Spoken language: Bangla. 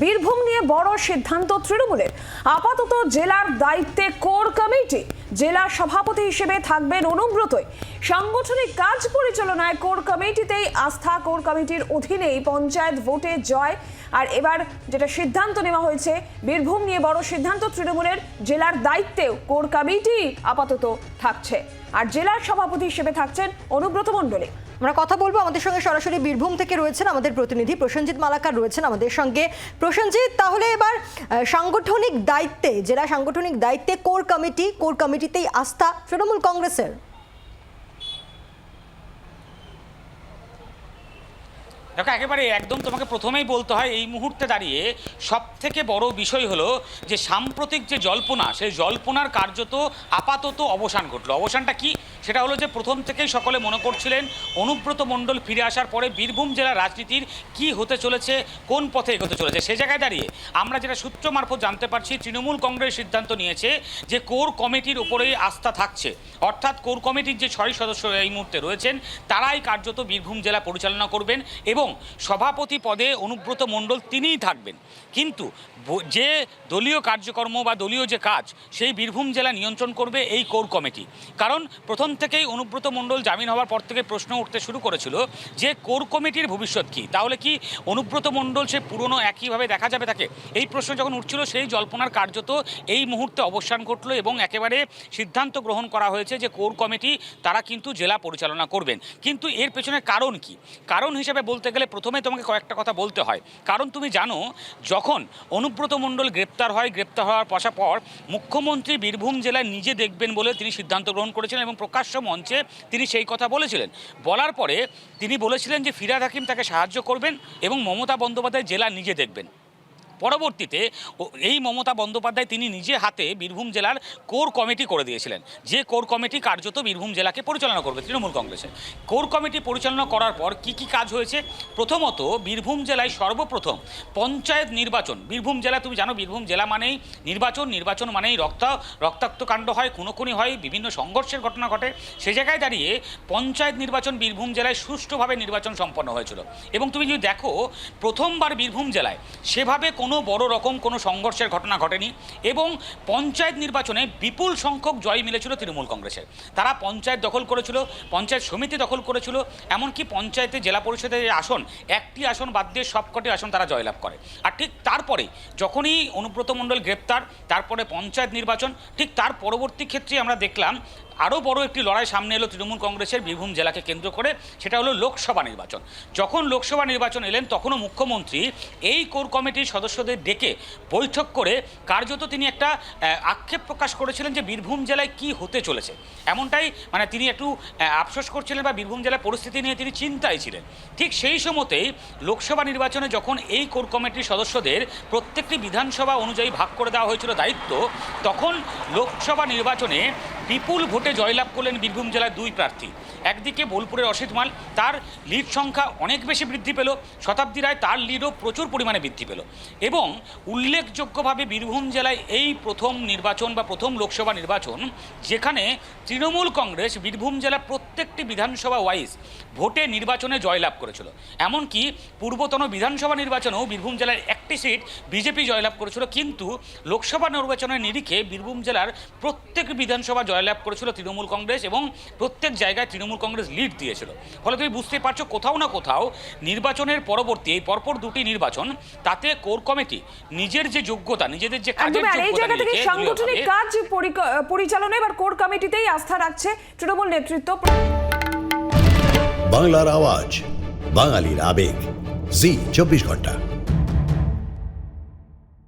বীরভূম নিয়ে বড় সিদ্ধান্ত তৃণমূলের। আপাতত জেলার দায়িত্বে কোর কমিটি। জেলা সভাপতি হিসেবে থাকবেন অনুব্রতই। সাংগঠনিক কাজ পরিচালনায় কোর কমিটিতেই আস্থা। কোর কমিটির অধীনেই পঞ্চায়েত ভোটে জয়। আর এবার যেটা সিদ্ধান্ত নেওয়া হয়েছে, বীরভূম নিয়ে বড় সিদ্ধান্ত তৃণমূলের। জেলার দায়িত্বেও কোর কমিটি আপাতত থাকছে। আর জেলার সভাপতি হিসেবে থাকছেন অনুব্রত মণ্ডলী। আমরা কথা বলব আমাদের সঙ্গে সরাসরি বীরভূম থেকে রয়েছেন আমাদের প্রতিনিধি প্রসেনজিৎ মালাকার রয়েছেন আমাদের সঙ্গে। প্রসেনজিৎ, তাহলে এবার সাংগঠনিক দায়িত্বে, জেলা সাংগঠনিক দায়িত্বে কোর কমিটি, কোর কমিটিতেই আস্থা তৃণমূল কংগ্রেসের। দেখো, একেবারে একদম তোমাকে প্রথমেই বলতে হয়, এই মুহূর্তে দাঁড়িয়ে সব থেকে বড় বিষয় হলো যে সাম্প্রতিক যে জল্পনা, সেই জল্পনার কার্যত আপাতত অবসান ঘটলো। অবসানটা কি? সেটা হলো যে প্রথম থেকেই সকলে মনে করছিলেন অনুব্রত মণ্ডল ফিরে আসার পরে বীরভূম জেলার রাজনীতির কি হতে চলেছে, কোন পথে এগোতে চলেছে, সে জায়গায় দাঁড়িয়ে আমরা যেটা সূত্র মারফত জানতে পারছি, তৃণমূল কংগ্রেস সিদ্ধান্ত নিয়েছে যে কোর কমিটির উপরেই আস্থা থাকছে। অর্থাৎ কোর কমিটির যে ছয় সদস্য এই মুহূর্তে রয়েছেন, তারাই কার্যত বীরভূম জেলা পরিচালনা করবেন এবং সভাপতি পদে অনুব্রত মণ্ডল তিনিই থাকবেন। কিন্তু যে দলীয় কার্যকর্ম বা দলীয় যে কাজ, সেই বীরভূম জেলা নিয়ন্ত্রণ করবে এই কোর কমিটি। কারণ প্রথম থেকেই অনুব্রত মণ্ডল জামিন হওয়ার পর থেকে প্রশ্ন উঠতে শুরু করেছিল যে কোর কমিটির ভবিষ্যৎ কী। তাহলে কি অনুব্রত মণ্ডল সে পুরনো একইভাবে দেখা যাবে তাকে? এই প্রশ্ন যখন উঠছিল, সেই জল্পনার কার্যত এই মুহূর্তে অবসান ঘটলো এবং একেবারে সিদ্ধান্ত গ্রহণ করা হয়েছে যে কোর কমিটি তারা কিন্তু জেলা পরিচালনা করবেন। কিন্তু এর পেছনে কারণ কি? কারণ হিসেবে বলতে গেলে প্রথমে তোমাকে কয়েকটা কথা বলতে হয়। কারণ তুমি জানো, যখন অনুব্রত মণ্ডল গ্রেপ্তার হয়, গ্রেপ্তার হওয়ার পর মুখ্যমন্ত্রী বীরভূম জেলায় নিজে দেখবেন বলে তিনি সিদ্ধান্ত গ্রহণ করেছিলেন এবং প্রকাশ্য মঞ্চে তিনি সেই কথা বলেছিলেন। বলার পরে তিনি বলেছিলেন যে ফিরাদ হাকিম তাকে সাহায্য করবেন এবং মমতা বন্দ্যোপাধ্যায় জেলা নিজে দেখবেন। পরবর্তীতে এই মমতা বন্দ্যোপাধ্যায় তিনি নিজে হাতে বীরভূম জেলার কোর কমিটি করে দিয়েছিলেন। যে কোর কমিটি কার্যত বীরভূম জেলাকে পরিচালনা করবে তৃণমূল কংগ্রেসের। কোর কমিটি পরিচালনা করার পর কি কি কাজ হয়েছে? প্রথমত বীরভূম জেলায় সর্বপ্রথম পঞ্চায়েত নির্বাচন। বীরভূম জেলা তুমি জানো, বীরভূম জেলা মানেই নির্বাচন। নির্বাচন মানেই রক্ত রক্তাক্ত কাণ্ড হয়, খুনোখুনি হয়, বিভিন্ন সংঘর্ষের ঘটনা ঘটে। সে জায়গায় দাঁড়িয়ে পঞ্চায়েত নির্বাচন বীরভূম জেলায় সুষ্ঠুভাবে নির্বাচন সম্পন্ন হয়েছিল। এবং তুমি যদি দেখো, প্রথমবার বীরভূম জেলায় সেভাবে কোনো বড় রকম কোনো সংঘর্ষের ঘটনা ঘটেনি এবং পঞ্চায়েত নির্বাচনে বিপুল সংখ্যক জয় মিলেছিল তৃণমূল কংগ্রেসের। তারা পঞ্চায়েত দখল করেছিল, পঞ্চায়েত সমিতি দখল করেছিল, এমনকি পঞ্চায়েতে জেলা পরিষদের যে আসন, একটি আসন বাদ দিয়ে সবকটি আসন তারা জয়লাভ করে। আর ঠিক তারপরে যখনই অনুব্রত মণ্ডল গ্রেপ্তার, তারপরে পঞ্চায়েত নির্বাচন, ঠিক তার পরবর্তী ক্ষেত্রে আমরা দেখলাম আরও বড় একটি লড়াই সামনে এলো তৃণমূল কংগ্রেসের বীরভূম জেলাকে কেন্দ্র করে, সেটা হলো লোকসভা নির্বাচন। যখন লোকসভা নির্বাচন এলেন, তখনও মুখ্যমন্ত্রী এই কোর কমিটির সদস্যদের ডেকে বৈঠক করে কার্যত তিনি একটা আক্ষেপ প্রকাশ করেছিলেন যে বীরভূম জেলায় কি হতে চলেছে। এমনটাই মানে তিনি একটু আফসোস করছিলেন বা বীরভূম জেলার পরিস্থিতি নিয়ে তিনি চিন্তায় ছিলেন। ঠিক সেই সময়তেই লোকসভা নির্বাচনে যখন এই কোর কমিটির সদস্যদের প্রত্যেকটি বিধানসভা অনুযায়ী ভাগ করে দেওয়া হয়েছিল দায়িত্ব, তখন লোকসভা নির্বাচনে বিপুল ভোটে জয়লাভ করলেন বীরভূম জেলায় দুই প্রার্থী। একদিকে বোলপুরের অসিত মাল, তার লিড সংখ্যা অনেক বেশি বৃদ্ধি পেল। শতাব্দী রায় তার লিডও প্রচুর পরিমাণে বৃদ্ধি পেল। এবং উল্লেখযোগ্যভাবে বীরভূম জেলায় এই প্রথম নির্বাচন বা প্রথম লোকসভা নির্বাচন, যেখানে তৃণমূল কংগ্রেস বীরভূম জেলার প্রত্যেকটি বিধানসভা ওয়াইজ ভোটে নির্বাচনে জয়লাভ করেছিল। এমনকি পূর্বতন বিধানসভা নির্বাচনেও বীরভূম জেলার একটি সিট বিজেপি জয়লাভ করেছিল। কিন্তু লোকসভা নির্বাচনের নিরিখে বীরভূম জেলার প্রত্যেক বিধানসভা জয়লাভ করেছিল তৃণমূল কংগ্রেস এবং প্রত্যেক জায়গায় তৃণমূল কংগ্রেস লিড দিয়েছিল। ফলে তুমি বুঝতে পারছ কোথাও না কোথাও নির্বাচনের পরবর্তী এই পরপর দুটি নির্বাচন তাতে কোর কমিটি নিজের যে যোগ্যতা নিজেদের যে কাজের এই জায়গা থেকে সাংগঠনিক কাজ পরিচালনা এবার কোর কমিটিতেই আস্থা রাখছে তৃণমূল নেতৃত্ব। বাংলার আওয়াজ বাঙালির আবেগ। জি চব্বিশ ঘণ্টা।